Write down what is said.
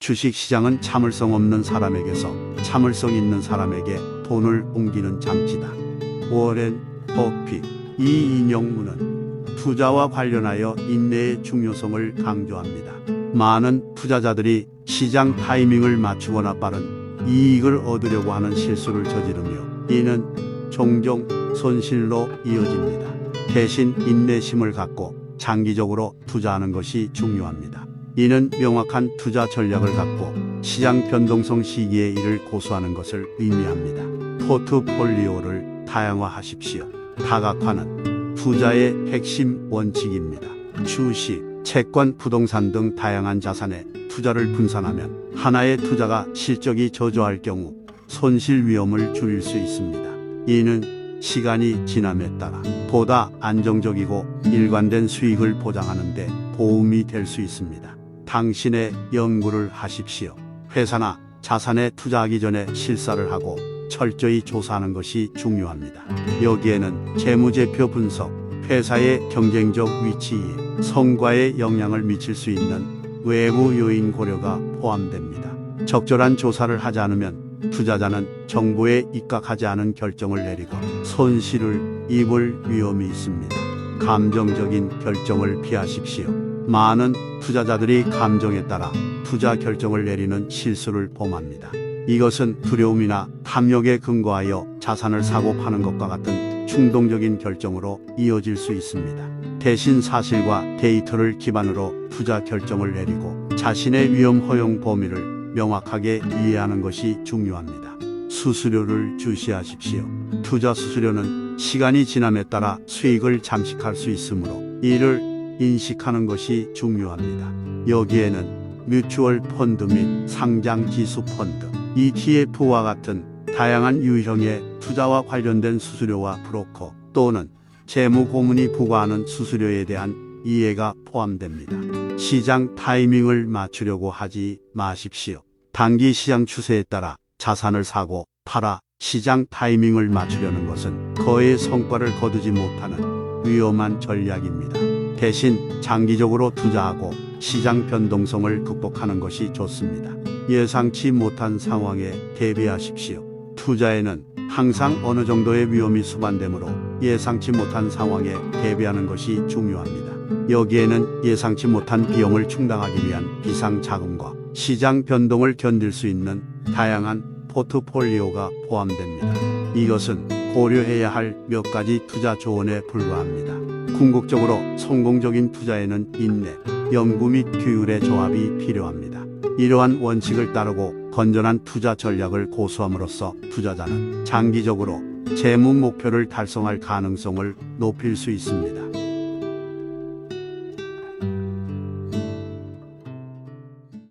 주식시장은 참을성 없는 사람에게서 참을성 있는 사람에게 돈을 옮기는 장치다. 워렌 버핏 이 인용문은 투자와 관련하여 인내의 중요성을 강조합니다. 많은 투자자들이 시장 타이밍을 맞추거나 빠른 이익을 얻으려고 하는 실수를 저지르며 이는 종종 손실로 이어집니다. 대신 인내심을 갖고 장기적으로 투자하는 것이 중요합니다. 이는 명확한 투자 전략을 갖고 시장 변동성 시기에 이를 고수하는 것을 의미합니다. 포트폴리오를 다양화하십시오. 다각화는 투자의 핵심 원칙입니다. 주식, 채권, 부동산 등 다양한 자산에 투자를 분산하면 하나의 투자가 실적이 저조할 경우 손실 위험을 줄일 수 있습니다. 이는 시간이 지남에 따라 보다 안정적이고 일관된 수익을 보장하는 데 도움이 될 수 있습니다. 당신의 연구를 하십시오. 회사나 자산에 투자하기 전에 실사를 하고 철저히 조사하는 것이 중요합니다. 여기에는 재무제표 분석, 회사의 경쟁적 위치에 성과에 영향을 미칠 수 있는 외부 요인 고려가 포함됩니다. 적절한 조사를 하지 않으면 투자자는 정보에 입각하지 않은 결정을 내리고 손실을 입을 위험이 있습니다. 감정적인 결정을 피하십시오. 많은 투자자들이 감정에 따라 투자 결정을 내리는 실수를 범합니다. 이것은 두려움이나 탐욕에 근거하여 자산을 사고 파는 것과 같은 충동적인 결정으로 이어질 수 있습니다. 대신 사실과 데이터를 기반으로 투자 결정을 내리고 자신의 위험 허용 범위를 명확하게 이해하는 것이 중요합니다. 수수료를 주시하십시오. 투자 수수료는 시간이 지남에 따라 수익을 잠식할 수 있으므로 이를 인식하는 것이 중요합니다. 여기에는 뮤추얼 펀드 및 상장 지수 펀드, ETF와 같은 다양한 유형의 투자와 관련된 수수료와 브로커 또는 재무 고문이 부과하는 수수료에 대한 이해가 포함됩니다. 시장 타이밍을 맞추려고 하지 마십시오. 단기 시장 추세에 따라 자산을 사고 팔아 시장 타이밍을 맞추려는 것은 거의 성과를 거두지 못하는 위험한 전략입니다. 대신 장기적으로 투자하고 시장 변동성을 극복하는 것이 좋습니다. 예상치 못한 상황에 대비하십시오. 투자에는 항상 어느 정도의 위험이 수반되므로 예상치 못한 상황에 대비하는 것이 중요합니다. 여기에는 예상치 못한 비용을 충당하기 위한 비상 자금과 시장 변동을 견딜 수 있는 다양한 포트폴리오가 포함됩니다. 이것은 고려해야 할 몇 가지 투자 조언에 불과합니다. 궁극적으로 성공적인 투자에는 인내, 연구 및 규율의 조합이 필요합니다. 이러한 원칙을 따르고 건전한 투자 전략을 고수함으로써 투자자는 장기적으로 재무 목표를 달성할 가능성을 높일 수 있습니다.